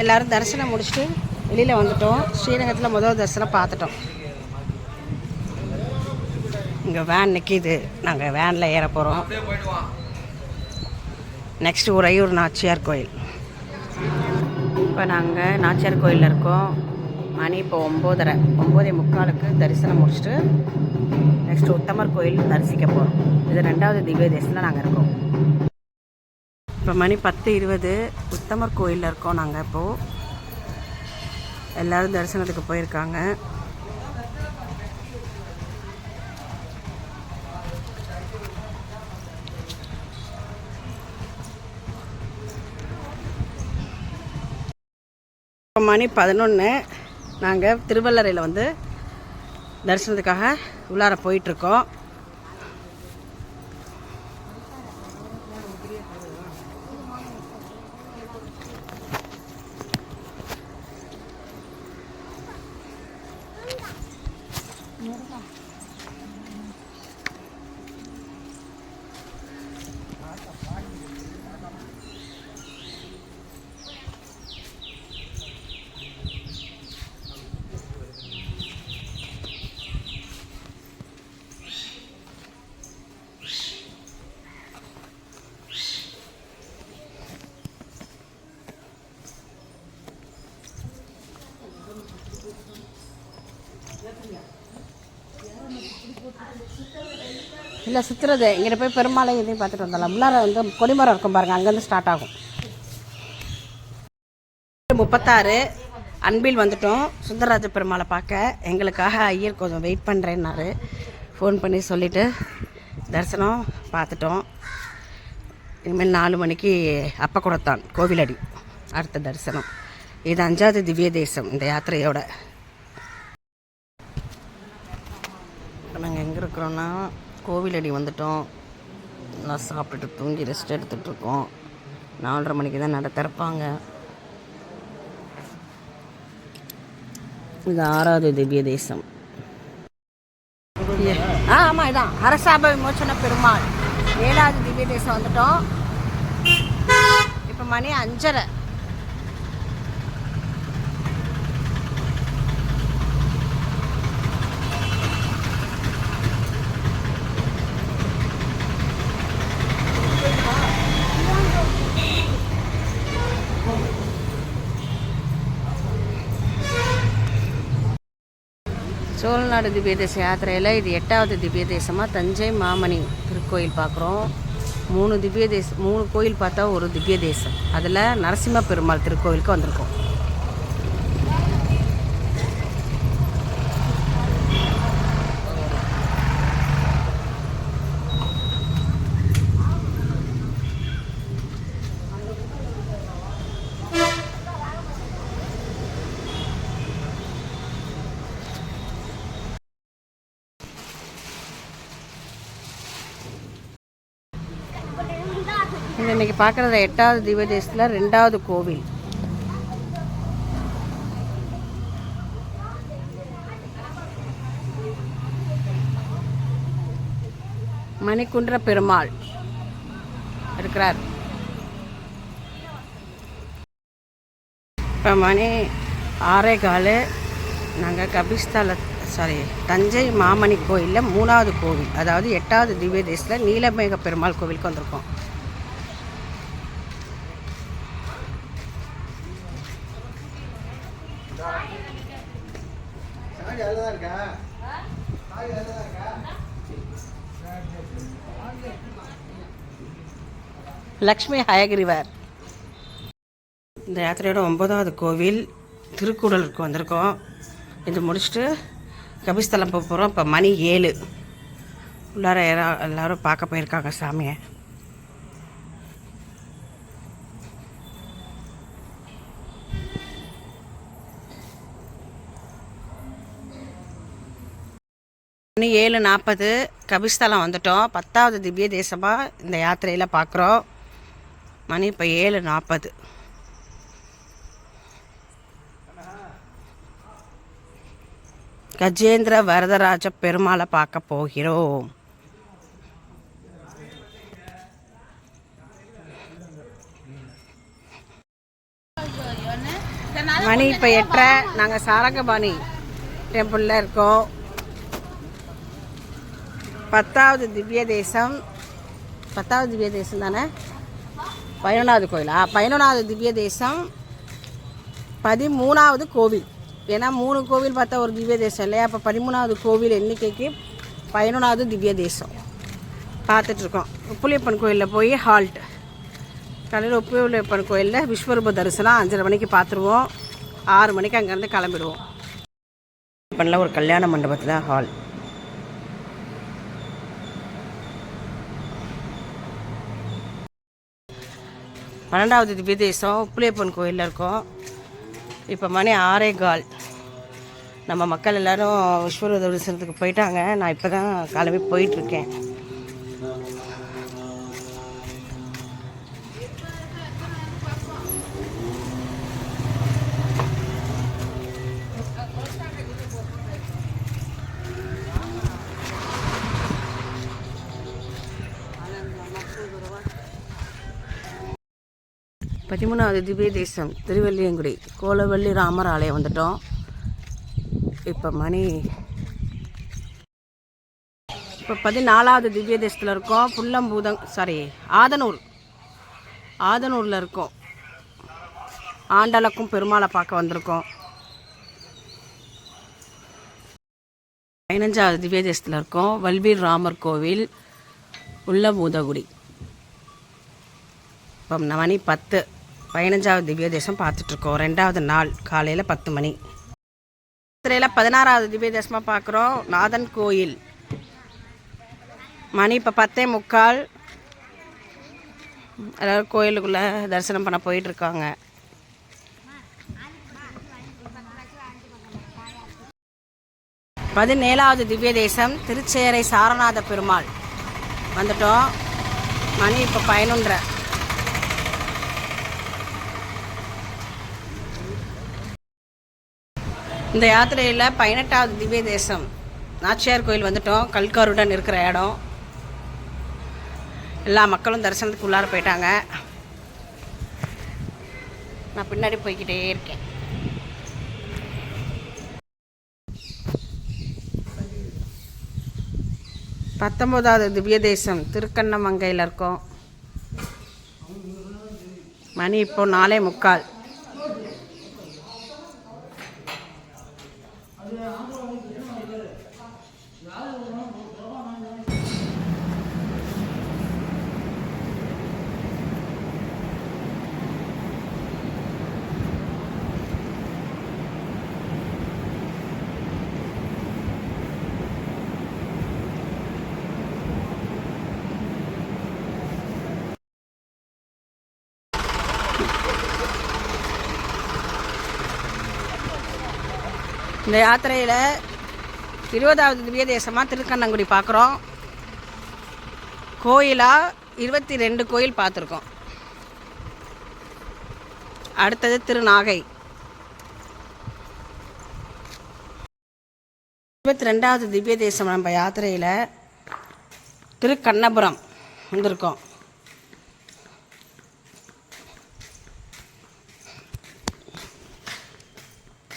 எல்லாரும் தரிசனம் முடிச்சுட்டு வெளியில் வந்துட்டோம். ஸ்ரீரங்கத்தில் முதல் தரிசனம் பார்த்துட்டோம். இங்கே வேன் நிற்கிது நாங்கள் வேனில் ஏற போகிறோம் நெக்ஸ்ட் உறையூர் நாச்சியார் கோயில். இப்போ நாங்கள் நாச்சியார் கோயிலில் இருக்கோம். மணி இப்போ ஒம்போதரை. ஒம்போதே முக்காலுக்கு தரிசனம் முடிச்சுட்டு நெக்ஸ்ட் உத்தமர் கோயில் தரிசிக்க போகிறோம் இது ரெண்டாவது திவ்ய தேசத்தில் நாங்கள் இருக்கோம். இப்போ மணி பத்து இருபது. உத்தமர் கோயிலில் இருக்கோம் நாங்கள் இப்போது எல்லோரும் தரிசனத்துக்கு போயிருக்காங்க. இப்போ மணி பதினொன்று நாங்கள் திருவள்ளரையில் வந்து தரிசனத்துக்காக உள்ளார போயிட்டுருக்கோம் இல்லை சுற்றுறது இங்கே போய் பெருமாளை இதையும் பார்த்துட்டு வந்துடலாம். உள்ளார வந்து கொடிமரம் இருக்கும் பாருங்கள் அங்கேருந்து ஸ்டார்ட் ஆகும். முப்பத்தாறு அன்பில் வந்துட்டோம். சுந்தரராஜ பெருமாளை பார்க்க. எங்களுக்காக ஐயர் கொஞ்சம் வெயிட் பண்ணுறேன்னாரு ஃபோன் பண்ணி சொல்லிவிட்டு தரிசனம் பார்த்துட்டோம். இனிமேல் நாலு மணிக்கு அப்பக்குடத்தான் கோவிலடி. அடுத்த தரிசனம். இது அஞ்சாவது திவ்ய தேசம் இந்த யாத்திரையோட. நாங்கள் எங்கே இருக்கிறோன்னா கோவிலடி வந்துட்டோம். நல்லா சாப்பிட்டுட்டு தூங்கி ரெஸ்ட் எடுத்துகிட்ருக்கோம் நாலரை மணிக்கு தான் நட திறப்பாங்க. இது ஆறாவது திவ்ய தேசம். ஆ ஆமாம் இதான். அரசாப விமோச்சன பெருமாள். ஏழாவது திவ்ய தேசம் வந்துட்டோம். இப்போ மணி அஞ்சரை. சோழநாடு திவ்ய தேச யாத்திரையில் இது எட்டாவது திவ்ய தேசமாக தஞ்சை மாமணி திருக்கோயில் பார்க்குறோம் மூணு திவ்ய தேசம் மூணு கோயில் பார்த்தா ஒரு திவ்ய தேசம். அதில் நரசிம்ம பெருமாள் திருக்கோயிலுக்கு வந்திருக்கோம். இந்த இன்னைக்கு பார்க்குறது எட்டாவது திவ்ய தேசத்தில் ரெண்டாவது கோவில். மணிக்குன்ற பெருமாள் இருக்கிறார். இப்போ மணி ஆறே கால் நாங்கள் கபிஸ்தல சாரி தஞ்சை மாமணி கோயிலில் மூணாவது கோவில் அதாவது எட்டாவது திவ்ய தேசத்தில் நீலமேக பெருமாள் கோவிலுக்கு வந்திருக்கோம். லக்ஷ்மி ஹயகிரிவர். இந்த யாத்திரையோட ஒன்பதாவது கோவில் திருக்கூடலுக்கு வந்திருக்கோம். இது முடிச்சுட்டு கபிஸ்தலம் போக போகிறோம் இப்போ மணி ஏழு. உள்ளார யாரோ எல்லாரும் பார்க்க போயிருக்காங்க சாமியை. மணி ஏழு நாற்பது கபிஸ்தலம் வந்துட்டோம். பத்தாவது திவ்ய தேசமாக இந்த யாத்திரையில் பார்க்குறோம் மணி இப்போ ஏழு நாற்பது. கஜேந்திர வரதராஜ பெருமாளை பார்க்க போகிறோம். மணி இப்போ எட்டரை. நாங்கள் சாரங்கபாணி டெம்பிளில் இருக்கோம். பத்தாவது திவ்ய தேசம் பத்தாவது திவ்ய தேசம் தானே? பதினொன்றாவது கோயிலா. பதினொன்றாவது திவ்ய தேசம் பதிமூணாவது கோவில். ஏன்னா மூணு கோவில் பார்த்தா ஒரு திவ்ய தேசம் இல்லையா? அப்போ பதிமூணாவது கோவில் எண்ணிக்கைக்கு பதினொன்றாவது திவ்ய தேசம். பார்த்துட்ருக்கோம். உப்புளியப்பன் கோயிலில் போய் ஹால்ட். காலையில் உப்புளியப்பன் கோயிலில் விஸ்வரூப தரிசனம் அஞ்சரை மணிக்கு பார்த்துருவோம். ஆறு மணிக்கு அங்கேருந்து கிளம்பிடுவோம். பண்ணல ஒரு கல்யாண மண்டபத்தில் ஹால் பன்னெண்டாவது திவ்ய தேசம் கோயிலில் இருக்கோம். இப்போ மணி ஆறே கால். நம்ம மக்கள் எல்லோரும் விஸ்வரூப தரிசனத்துக்கு போயிட்டாங்க. நான் இப்போ தான் கிளம்பி போயிட்டுருக்கேன் பதிமூணாவது திவ்ய தேசம் திருவள்ளியங்குடி கோலவள்ளி ராமர் ஆலயம் வந்துட்டோம். இப்போ மணி இப்போ பதினாலாவது திவ்ய தேசத்தில் இருக்கோம். புல்லம்பூதங் சாரி ஆதனூர் ஆதனூரில் இருக்கோம். ஆண்டளக்கும் பெருமாளை பார்க்க வந்திருக்கோம். பதினஞ்சாவது திவ்ய தேசத்தில் இருக்கோம். வல்வீர் ராமர் கோவில் உள்ள பூதகுடி இப்போ மணி பத்து. பதினஞ்சாவது திவ்ய தேசம் பார்த்துட்ருக்கோம். ரெண்டாவது நாள் காலையில் பத்து மணி. சிறையில் பதினாறாவது திவ்ய தேசமாக பார்க்குறோம். நாதன் கோயில். மணி இப்போ பத்தே முக்கால். அதாவது கோயிலுக்குள்ளே தரிசனம் பண்ண போயிட்டுருக்காங்க பதினேழாவது திவ்ய தேசம் திருச்சேரை சாரநாத பெருமாள். வந்துட்டோம். மணி இப்போ பதினொன்றரை. இந்த யாத்திரையில் பதினெட்டாவது திவ்ய தேசம். நாச்சியார் கோயில் வந்துட்டோம். கல்காருடன் இருக்கிற இடம். எல்லா மக்களும் தரிசனத்துக்கு உள்ளார போயிட்டாங்க. நான் பின்னாடி போய்கிட்டே இருக்கேன். பத்தொம்போதாவது திவ்ய தேசம். திருக்கண்ணமங்கையில் இருக்கோம். மணி இப்போ நாலே முக்கால். இந்த யாத்திரையில் இருபதாவது திவ்ய தேசமாக திருக்கண்ணங்குடி பார்க்குறோம் கோயிலாக இருபத்தி ரெண்டு கோயில் பார்த்துருக்கோம் அடுத்தது திருநாகை. இருபத்தி ரெண்டாவது திவ்ய தேசம் நம்ம யாத்திரையில் திருக்கண்ணபுரம் வந்திருக்கோம்.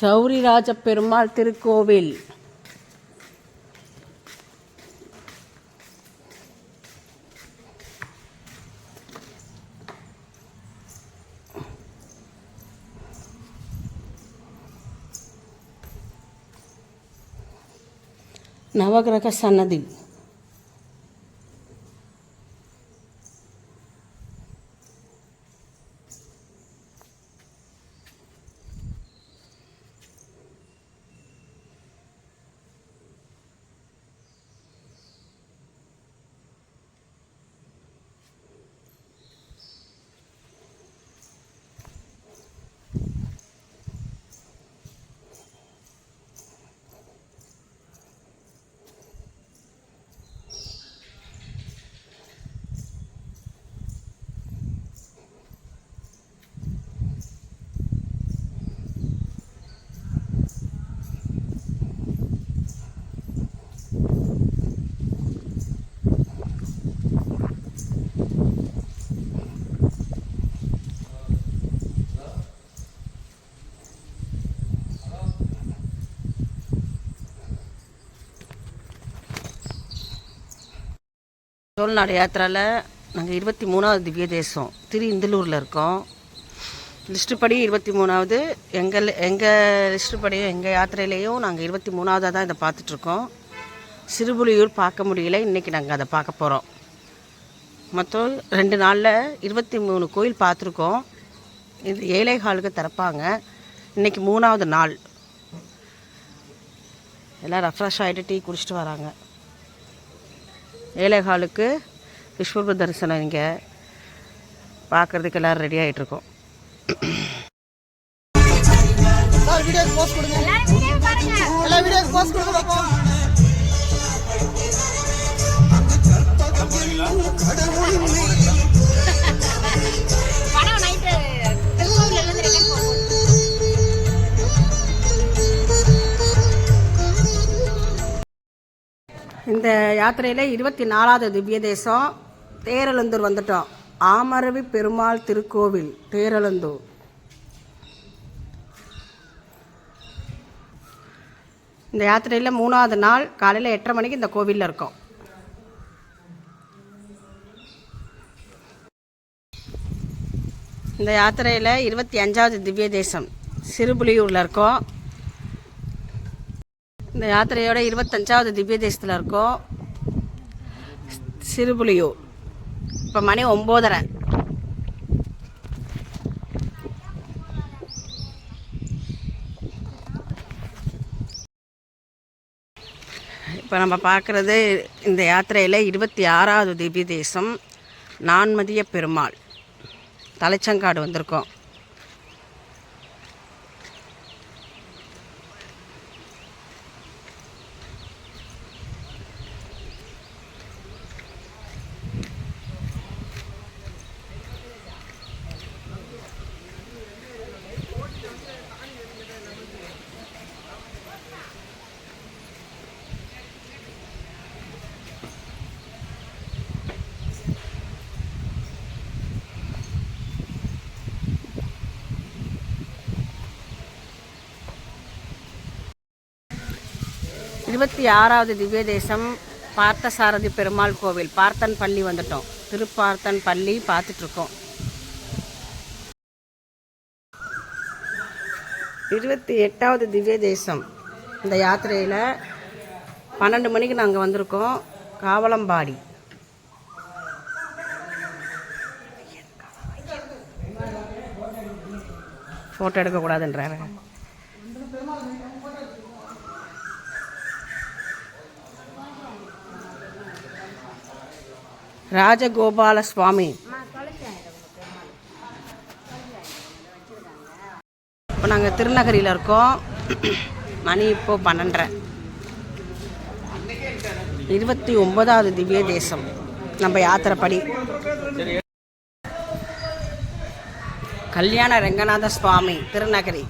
சௌரிராஜ பெருமாள் திருக்கோவில். நவகிரக சன்னதி. சோழநாடு யாத்திராவில் நாங்கள் இருபத்தி மூணாவது திவ்ய தேசம் திரு இந்தலூரில் இருக்கோம். லிஸ்ட்டு படி இருபத்தி மூணாவது எங்கள் எங்கள் லிஸ்ட்டு படியும் எங்கள் யாத்திரையிலையும் நாங்கள் இருபத்தி மூணாவதாக தான் இதை பார்த்துட்ருக்கோம். சிறுபுலியூர் பார்க்க முடியல இன்றைக்கி நாங்கள் அதை பார்க்க போகிறோம் மொத்தம் ரெண்டு நாளில் இருபத்தி மூணு கோயில் பார்த்துருக்கோம். இது ஏழை ஹாலுக்கு திறப்பாங்க. இன்றைக்கி மூணாவது நாள். எல்லாம் ரெஃப்ரெஷ் ஆகிட்டு டீ குடிச்சிட்டு வராங்க. ஏழை ஹாலுக்கு விஸ்வரூப தரிசனம் இங்கே. பார்க்குறதுக்கு எல்லோரும் ரெடி ஆகிட்ருக்கோம் சார் இந்த யாத்திரையில் இருபத்தி நாலாவது திவ்ய தேசம் தேரலந்தூர் வந்துட்டோம். ஆமரவி பெருமாள் திருக்கோவில் தேரலந்தூர். இந்த யாத்திரையில் மூணாவது நாள் காலையில் எட்டரை மணிக்கு இந்த கோவிலில் இருக்கோம். இந்த யாத்திரையில் இருபத்தி அஞ்சாவது திவ்ய தேசம் சிறுபுலியூரில் இருக்கோம். இந்த யாத்திரையோட இருபத்தஞ்சாவது திவ்ய தேசத்தில் இருக்கோம். சிறுபுலியூர். இப்போ மணி ஒம்போதரை. இப்போ நம்ம பார்க்குறது இந்த யாத்திரையில் இருபத்தி ஆறாவது திவ்ய தேசம் நான்மதிய பெருமாள். தலைச்சங்காடு வந்திருக்கோம். இருபத்தி ஆறாவது திவ்ய தேசம் பார்த்தசாரதி பெருமாள் கோவில். பார்த்தன் பள்ளி வந்துட்டோம். திருப்பார்த்தன் பள்ளி பார்த்துட்ருக்கோம். இருபத்தி எட்டாவது திவ்ய தேசம் இந்த யாத்திரையில் பன்னெண்டு மணிக்கு நாங்கள் வந்திருக்கோம். காவலம்பாடி. ஃபோட்டோ எடுக்கக்கூடாதுன்றாரு ராஜகோபால சுவாமி இப்போ நாங்கள் திருநகரியில் இருக்கோம். மணி இப்போ பன்னெண்டரை. இருபத்தி ஒன்பதாவது திவ்ய தேசம். நம்ம யாத்திரைப்படி. கல்யாண ரங்கநாத சுவாமி திருநகரி.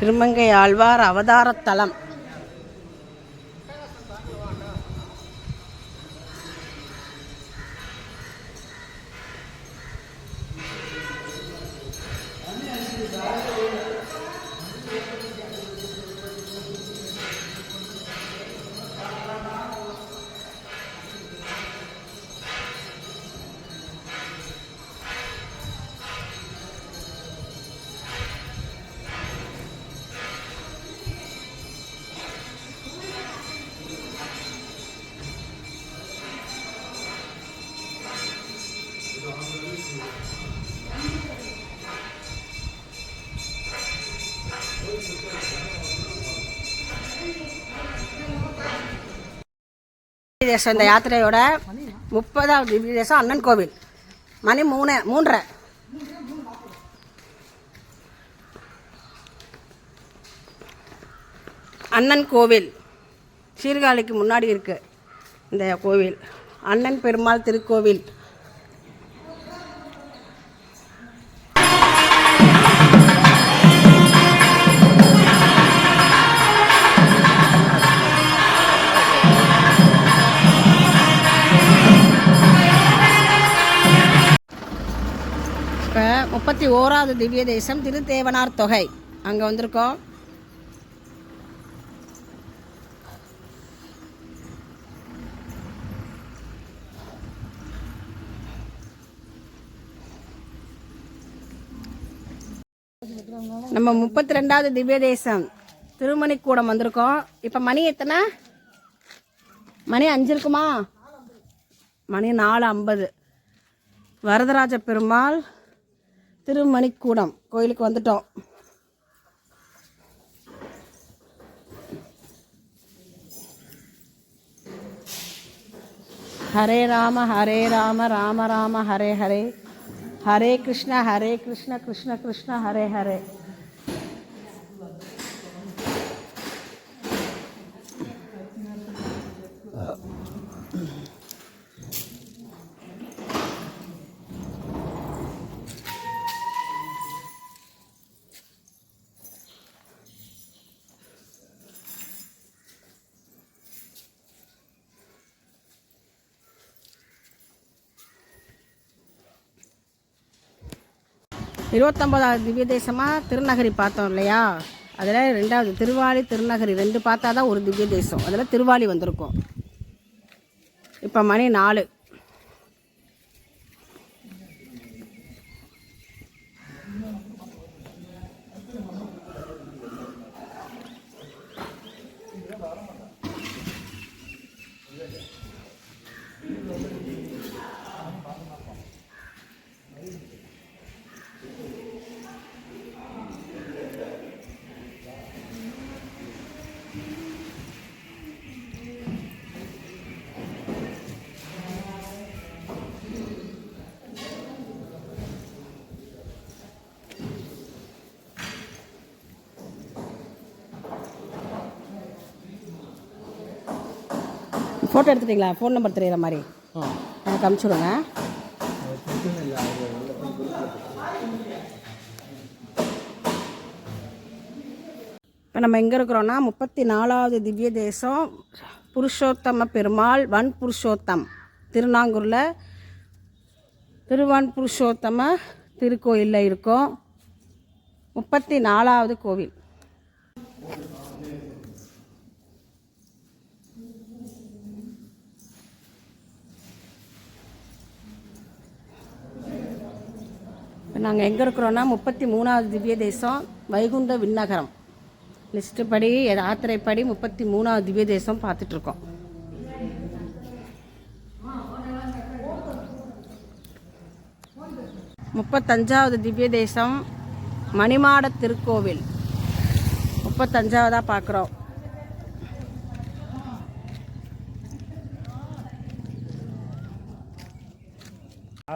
திருமங்கை ஆழ்வார் அவதாரத்தலம் தேசம் இந்த யாத்திரையோட முப்பதாவது திவ்ய தேசம் அண்ணன் கோவில். மணி மூணு மூன்றரை. அண்ணன் கோவில். சீர்காழிக்கு முன்னாடி இருக்கு இந்த கோவில். அண்ணன் பெருமாள் திருக்கோவில். முப்பத்தி ஓராவது திவ்ய தேசம் திருத்தேவனார் தொகை. அங்கே வந்திருக்கோம் நம்ம முப்பத்தி ரெண்டாவது திவ்ய தேசம் திருமணிக்கூடம் வந்திருக்கோம் இப்போ மணி எத்தனை? மணி அஞ்சு இருக்குமா? மணி நாலு ஐம்பது. வரதராஜ பெருமாள் திருமணிக்கூடம் கோயிலுக்கு வந்துட்டோம். ஹரே ராம ஹரே ராம ராம ராம ஹரே ஹரே. ஹரே கிருஷ்ண ஹரே கிருஷ்ண கிருஷ்ண கிருஷ்ண ஹரே ஹரே. இருபத்தொம்போதாவது திவ்ய தேசமாக திருநகரி பார்த்தோம் இல்லையா? அதில் ரெண்டாவது திருவாலி திருநகரி ரெண்டு பார்த்தா தான் ஒரு திவ்ய தேசம் அதில் திருவாலி வந்திருக்கும். இப்போ மணி நாலு. ஃபோட்டோ எடுத்துட்டிங்களா? ஃபோன் நம்பர் தெரியுற மாதிரி. எனக்கு அனுப்பிச்சுடுங்க இப்போ நம்ம எங்கே இருக்கிறோன்னா முப்பத்தி நாலாவது திவ்ய தேசம் புருஷோத்தம பெருமாள் வன் புருஷோத்தம். திருநாங்கூரில் திருவான் புருஷோத்தம திருக்கோயிலில் இருக்கோம். முப்பத்தி நாலாவது கோவில். நாங்கள் எங்கே இருக்கிறோன்னா முப்பத்தி மூணாவது திவ்ய தேசம் வைகுண்ட விண்ணகரம். லிஸ்ட்டு படி ஆத்திரைப்படி முப்பத்தி மூணாவது திவ்ய தேசம் பார்த்துட்ருக்கோம் முப்பத்தஞ்சாவது திவ்ய தேசம் மணிமாட திருக்கோவில். முப்பத்தஞ்சாவதாக பார்க்குறோம்.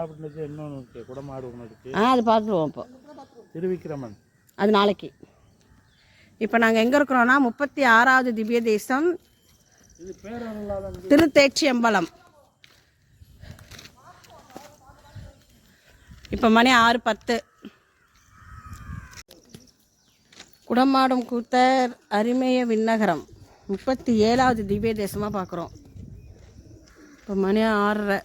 நாகப்பட்டினத்தில் இன்னொன்று இருக்கு குடமாடு ஒன்று இருக்கு. ஆ அது பார்த்துருவோம் இப்போ. திருவிக்கிரமன். அது நாளைக்கு. இப்போ நாங்கள் எங்கே இருக்கிறோன்னா முப்பத்தி ஆறாவது திவ்ய தேசம் இது பேரல்லாத திருத்தேச்சியம்பலம். இப்போ மணி ஆறு பத்து. குடமாடும் கூத்தர் அரிமேய விண்ணகரம். முப்பத்தி ஏழாவது திவ்ய தேசமாக பார்க்குறோம். இப்போ மணி ஆறரை.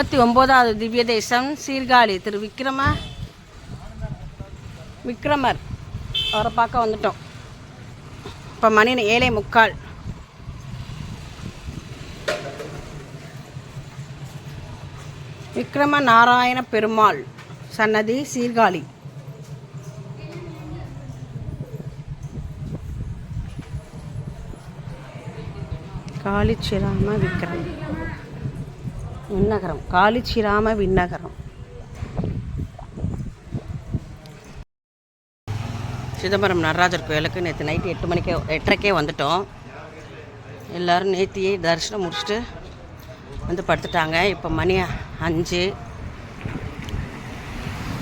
முப்பத்தி ஒம்போதாவது திவ்ய தேசம் சீர்காழி. திரு விக்ரம விக்ரமர் அவரை பார்க்க வந்துட்டோம். இப்போ மணி ஏழை முக்கால். விக்ரம நாராயண பெருமாள் சன்னதி சீர்காழி. காளிச்சிராம விக்ரம் விண்ணகரம். காளிச்சிராம விண்ணகரம். சிதம்பரம் நடராஜர் கோயிலுக்கு நேற்று நைட்டு எட்டு மணிக்கே எட்டரைக்கே வந்துட்டோம். எல்லோரும் நேத்தியே தரிசனம் முடிச்சுட்டு வந்து படுத்துட்டாங்க. இப்போ மணி அஞ்சு.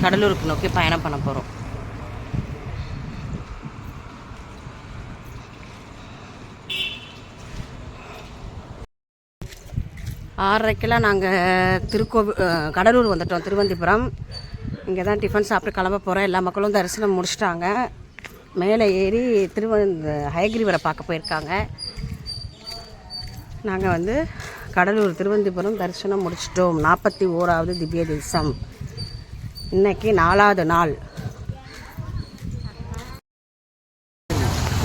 கடலூருக்கு நோக்கி பயணம் பண்ண போகிறோம் ஆறரைக்கெல்லாம் நாங்கள் திருக்கோவில் கடலூர் வந்துட்டோம் திருவந்திபுரம். இங்கே தான் டிஃபன் சாப்பிட்டு கிளம்ப போகிறோம் எல்லா மக்களும் தரிசனம் முடிச்சிட்டாங்க. மேலே ஏறி திருவந்த ஹயகிரிவரை பார்க்க போயிருக்காங்க. நாங்கள் வந்து கடலூர் திருவந்திபுரம் தரிசனம் முடிச்சிட்டோம். நாற்பத்தி ஓராவது திவ்ய தேசம் இன்னைக்கு நாலாவது நாள்.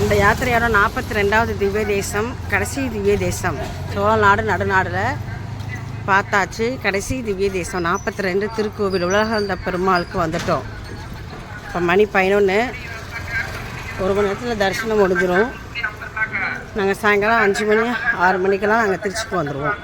இந்த யாத்திரையோட நாற்பத்தி ரெண்டாவது திவ்ய தேசம் கடைசி திவ்ய தேசம். சோழநாடு நடுநாடில் பார்த்தாச்சு. கடைசி திவ்ய தேசம் நாற்பத்தி ரெண்டு திருக்கோவில் உலகந்த பெருமாளுக்கு வந்துட்டோம். இப்போ மணி பதினொன்று ஒரு மணி நேரத்தில் தரிசனம் முடிஞ்சிடும் நாங்கள் சாயங்காலம் அஞ்சு மணி ஆறு மணிக்கெல்லாம் நாங்கள் திருச்சிக்கு வந்துடுவோம்